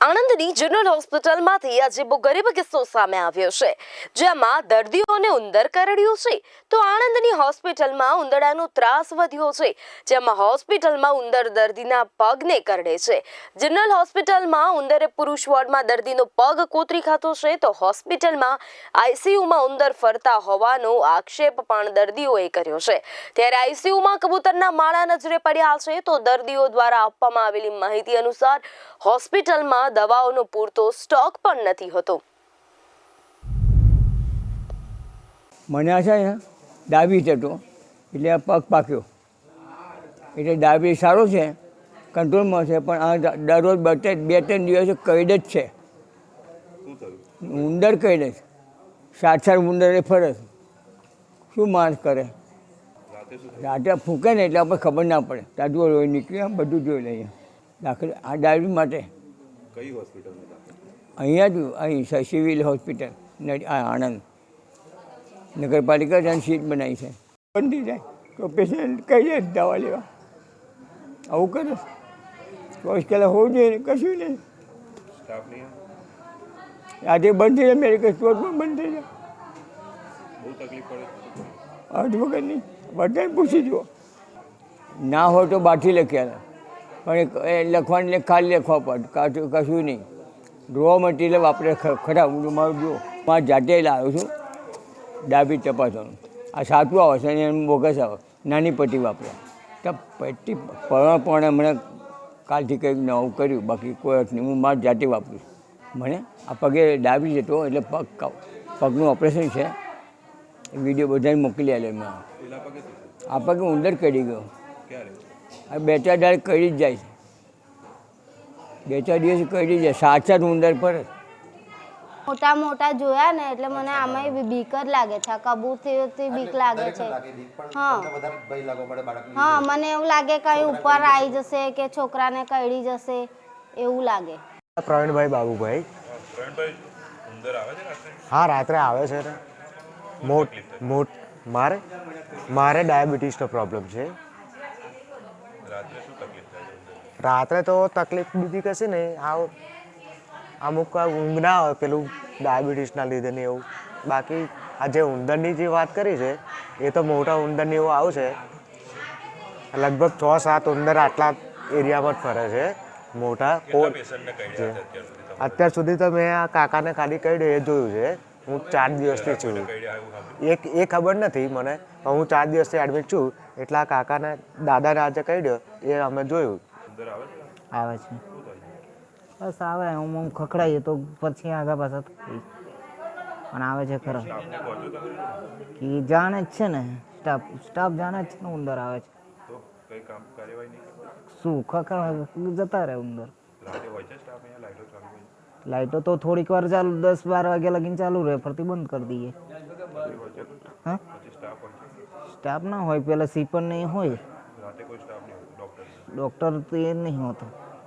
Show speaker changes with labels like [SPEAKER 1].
[SPEAKER 1] આણંદની general હોસ્પિટલમાંથી આજે બહુ ગરીબ કિસ્સો સામે આવ્યો છે. જેમાં દર્દીઓને ઉંદર કરડ્યું છે, તો આણંદની હોસ્પિટલમાં ઉંદરાનો ત્રાસ વધ્યો છે. જેમાં હોસ્પિટલમાં ઉંદર દર્દીના પગને કરડે છે. જનરલ હોસ્પિટલમાં ઉંદરે પુરુષ વોર્ડમાં દર્દીનો પગ કોતરી ખાતો છે, તો હોસ્પિટલમાં આઈસીયુમાં ઉંદર ફરતા હોવાનો આક્ષેપ પણ દર્દીઓએ કર્યો છે. ત્યારે આઈસીયુમાં કબૂતરના માળા નજરે પડ્યા છે, તો દર્દીઓ દ્વારા આપવામાં આવેલી માહિતી અનુસાર હોસ્પિટલમાં દવાઓનો પૂરતો સ્ટોક પણ નથી હોતો.
[SPEAKER 2] મને આ છે ને ડાબી હતો એટલે આ પગ પાક્યો. એટલે ડાબી સારો છે, કંટ્રોલમાં છે, પણ આ દ- દરરોજ બે ત્રણ દિવસે કઈડ જ છે. ઉંદર કઈડ જ. સાત સાત ઉંદરે ફરે. શું માણસ કરે? રાતે ફૂંકે ને એટલે આપણે ખબર ના પડે. તાજુ નીકળ્યા નીકળી બધું જોઈ લઈએ. દાખલ આ ડાયરી માટે.
[SPEAKER 3] કઈ હોસ્પિટલમાં
[SPEAKER 2] અહીંયા જ અહીં સિવિલ હોસ્પિટલ આ આણંદ. નગરપાલિકા જ સીટ બનાવી છે. બંધ જાય તો પેશન્ટ કઈ જાય દવા લેવા. આવું કરે ચોવીસ કલાક હોવું જોઈએ કશું નહીં? આજે બંધ થઈ જાય મેડિકલ સ્ટોર પણ બંધ થઈ જાય.
[SPEAKER 3] બહુ તકલીફ પડે
[SPEAKER 2] અર્ધ વગર નહીં. બધાને પૂછી જુઓ. ના હોય તો બાથી લખ્યા પણ એ લખવાની ખાલી લખવા પડે. કશું નહીં. રો મટીરિયલ વાપરે ખરા હું મારું જુઓ હું જાતે લાવ્યો છું. ડાબી તપાસવાનું. આ સાચું આવે છે અને એનું બોગસ આવે. નાની પટ્ટી વાપરે. તો પટ્ટી પરણપણે મને કાલથી કંઈક નવું કર્યું. બાકી કોઈ અર્થ નહીં. હું માર જાતે વાપરું છું. મને આ પગે ડાબી જતો એટલે પગ પગનું ઓપરેશન છે. વીડિયો બધાને મોકલી આલે મેં? આ પગે ઉંદર કરી ગયો.
[SPEAKER 3] ક્યારે?
[SPEAKER 2] બે ચાર દાડે કરી જ જાય છે. બે ચાર દિવસ કરી જાય સાત ઉંદર પર
[SPEAKER 4] મોટા મોટા જોયા ને એટલે મને આમાં બી બીક જ લાગે છે કબૂતરથી બીક લાગે છે હા. હા મને એવું લાગે કે ઉપર આવી જશે? કે છોકરાને કરડી જશે એવું લાગે.
[SPEAKER 5] પ્રવીણભાઈ બાબુભાઈ.
[SPEAKER 3] પ્રવીણભાઈ ઉંદર આવે છે રાત્રે?
[SPEAKER 5] હા રાત્રે આવે છે મોટ મોટ મારે મારે ડાયાબિટીસનો પ્રોબ્લેમ છે.
[SPEAKER 3] રાત્રે
[SPEAKER 5] તો તકલીફ બીજી કશી નહીં. આવ અમુક ઊંઘ ના હોય પેલું ડાયાબિટીસના લીધે ને એવું. બાકી આ જે ઉંદરની જે વાત કરી છે એ તો મોટા ઉંદરની એવું આવશે. લગભગ છ સાત ઉંદર આટલા એરિયામાં જ ફરે છે મોટા.
[SPEAKER 3] અત્યાર સુધી
[SPEAKER 5] તો મેં આ કાકાને ખાલી કહી એ જોયું છે. હું ચાર દિવસથી છું. એક એ ખબર નથી મને પણ હું ચાર દિવસથી એડમિટ છું. એટલા કાકાને દાદાને આજે કહી દો એ અમે જોયું.
[SPEAKER 3] આવે છે?
[SPEAKER 6] બસ આવે હું આમ ખખડાઈએ તો પછી આગા પાછા. થઈ પણ આવે છે ખરા. કે જાણે જ છે ને સ્ટાફ સ્ટાફ જાણે જ છે ને ઉંદર આવે છે.
[SPEAKER 3] તો કઈ કામ કાર્યવાહી નહીં કરતા
[SPEAKER 6] શું ખખડા જતા રહે ઉંદર.
[SPEAKER 3] રાતે હોય છે સ્ટાફ અહીંયા લાઈટો
[SPEAKER 6] તો થોડીક વાર ચાલુ દસ બાર વાગ્યા લગીને ચાલુ રહે ફરતી બંધ કરી દઈએ. હા?
[SPEAKER 3] સ્ટાફ
[SPEAKER 6] ના હોય પેલા સીપર નહીં હોય ડૉક્ટર તો એ નહીં હોતો.